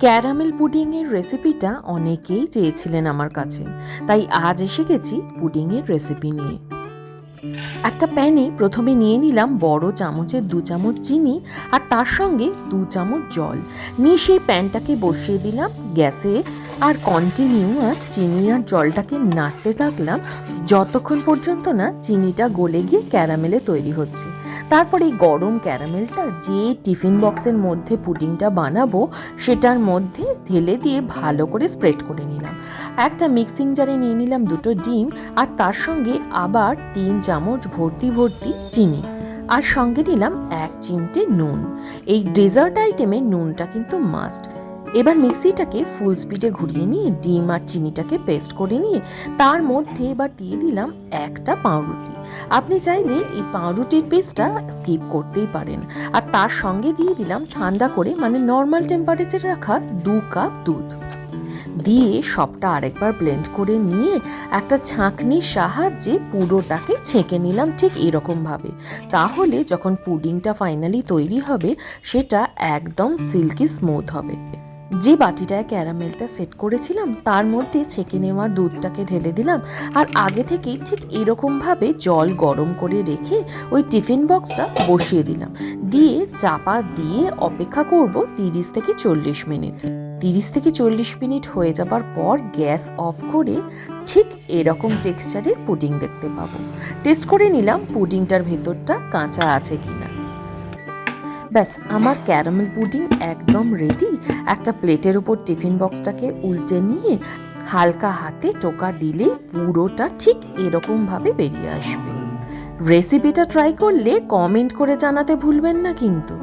Caramel পুডিংয়ের রেসিপিটা অনেকেই চেয়েছিলেন আমার কাছে। তাই আজ এসে গেছি পুডিংয়ের রেসিপি নিয়ে। একটা প্যানে প্রথমে নিয়ে নিলাম বড় চামচের দু চামচ চিনি আর তার সঙ্গে দু চামচ জল। নিয়ে সেই প্যানটাকে বসিয়ে দিলাম গ্যাসে আর কন্টিনিউয়াস চিনি আর জলটাকে নাড়তে থাকলাম যতক্ষণ পর্যন্ত না চিনিটা গলে গিয়ে ক্যারামেলে তৈরি হচ্ছে। তারপর এই গরম ক্যারামেলটা যে টিফিন বক্সের মধ্যে পুডিংটা বানাবো সেটার মধ্যে ঢেলে দিয়ে ভালো করে স্প্রেড করে নিলাম। একটা মিক্সিং জারে নিয়ে নিলাম দুটো ডিম, আর তার সঙ্গে আবার তিন চামচ ভর্তি ভর্তি চিনি। আর সঙ্গে নিলাম এক চিমটে নুন। এই ডেজার্ট আইটেমে নুনটা কিন্তু মাস্ট এবার মিক্সিটাকে ফুল স্পিডে ঘুরিয়ে নিয়ে ডিম আর চিনিটাকে পেস্ট করে নিয়ে তার মধ্যে এবার দিয়ে দিলাম একটা পাউরুটি। আপনি চাইলে এই পাউরুটির পেস্টটা স্কিপ করতেই পারেন। আর তার সঙ্গে দিয়ে দিলাম ঠান্ডা করে মানে নর্মাল টেম্পারেচারে রাখা দু কাপ দুধ। দিয়ে সবটা আরেকবার ব্লেন্ড করে নিয়ে একটা ছাঁকনির সাহায্যে পুরোটাকে ছেঁকে নিলাম ঠিক এরকমভাবে। তাহলে যখন পুডিংটা ফাইনালি তৈরি হবে, সেটা একদম সিল্কি স্মুথ হবে। যে বাটিটায় ক্যারামেলটা সেট করেছিলাম, তার মধ্যে ছেঁকে নেওয়া দুধটাকে ঢেলে দিলাম আর আগে থেকেই ঠিক এরকমভাবে জল গরম করে রেখে ওই টিফিন বক্সটা বসিয়ে দিলাম। দিয়ে চাপা দিয়ে অপেক্ষা করব তিরিশ থেকে চল্লিশ মিনিট। তিরিশ থেকে চল্লিশ মিনিট হয়ে যাবার পর গ্যাস অফ করে ঠিক এরকম টেক্সচারের পুডিং দেখতে পাবো। টেস্ট করে নিলাম পুডিংটার ভেতরটা কাঁচা আছে কি না ব্যাস, আমার ক্যারামেল পুডিং একদম রেডি একটা প্লেটের উপর টিফিন বক্সটাকে উল্টে নিয়ে হালকা হাতে টোকা দিলে পুরোটা ঠিক এরকমভাবে বেরিয়ে আসবে। রেসিপিটা ট্রাই করলে কমেন্ট করে জানাতে ভুলবেন না কিন্তু।